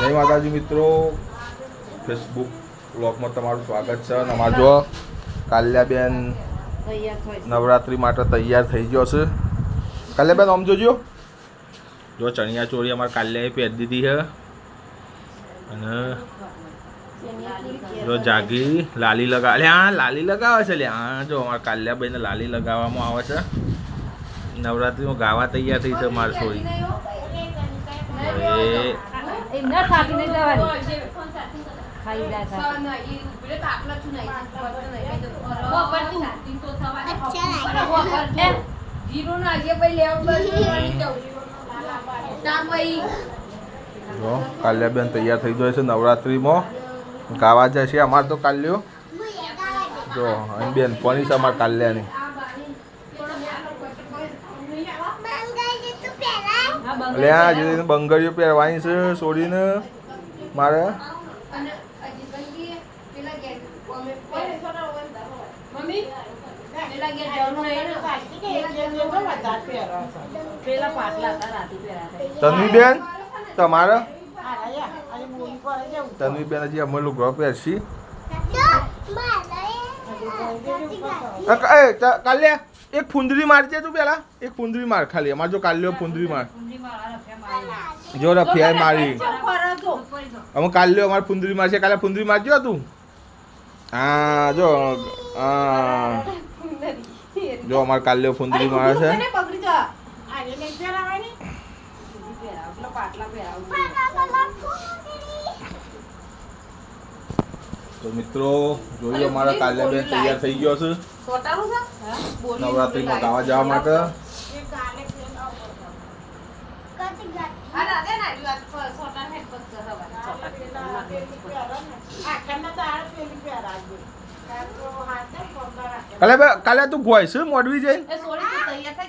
જય માતાજી મિત્રો. ફેસબુક બ્લોગમાં તમારું સ્વાગત છે અને અમારા જો કાલ્યાબેન નવરાત્રિ માટે તૈયાર થઈ ગયો છે. કાલ્યાબેન આમ જોજો. જો ચણિયા ચોળી અમારે કાલ્યાએ પહેરી દીધી છે. અને જો જાગી લાલી લગાવે હા લાલી લગાવે છે લે હા જો અમારા કાલ્યાબેનને લાલી લગાવવામાં આવે છે. નવરાત્રીમાં ગાવા તૈયાર થઈ છે મારી હવે એ ન થાકીને જવાની ખાઈ જાય છે. જો કાલ્યાબેન તૈયાર થઈ જાય છે નવરાત્રિમાં. ગાવા જાય છે અમારે તો કાલ્યો. જો અહીં બેન કોની છે અમારે કાલ્યાની હા, બંધ એટલે આ જે બંગડીઓ પહેરવાની છે છોડીને મારે. પેલા પાટલા હતા રાતી પહેરાતા. તન્વીબેન તમારે? તન્વીબેન હજી અમે લુગડો પહેરશી. અ, ક- એ ત- કાલ્યા એક ફુંદરી મારજે તું પેલા. એક ફુંદરી માર ખાલી. અમારે જો કાલ્યો ફુંદરી માર. જો રફિયાએ મારી. અમે કાલ કાલ્યો અમારે ફુંદરી મારશે. કાલે ફુંદરી મારજો તું. હા જો હા. જો અમારે કાલ્યો ફુંદરી મારે છે. તો મિત્રો જોઈએ અમારા કાલ્યાબેન તૈયાર થઈ ગયો છે. નવરાત્રિમાં ગાવા જવા માટે. કાલે કાલે તું ગોય છે મોડવી થઈ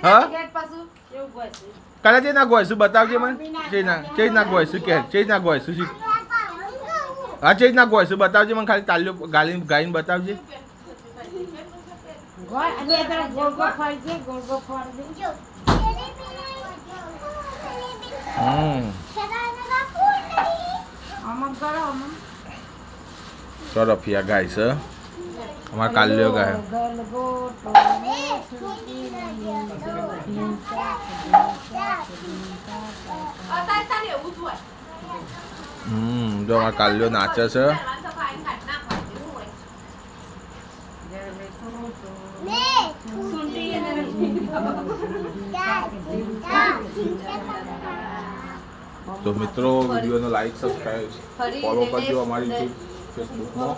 હા? જા. કાલે જે ના ગોય છે બતાવજે મને જે ના જે ના ગોય છે કે જે ના ગોય છે શીખ. હા જે ના ગોય છે બતાવજે મને ખાલી તાલ્યો ગાલીને ગાઈને બતાવજે ગોળ તો રફિયા ગાય છે. અમારે કાલ્યો ગાય. હમ જો અમારા કાલ્યો નાચે છે. પહેલા તો મિત્રો વિડીયોને લાઈક સબસ્ક્રાઈબ ફોલો કરજો અમારી યુટ્યુબ ફેસબુકમાં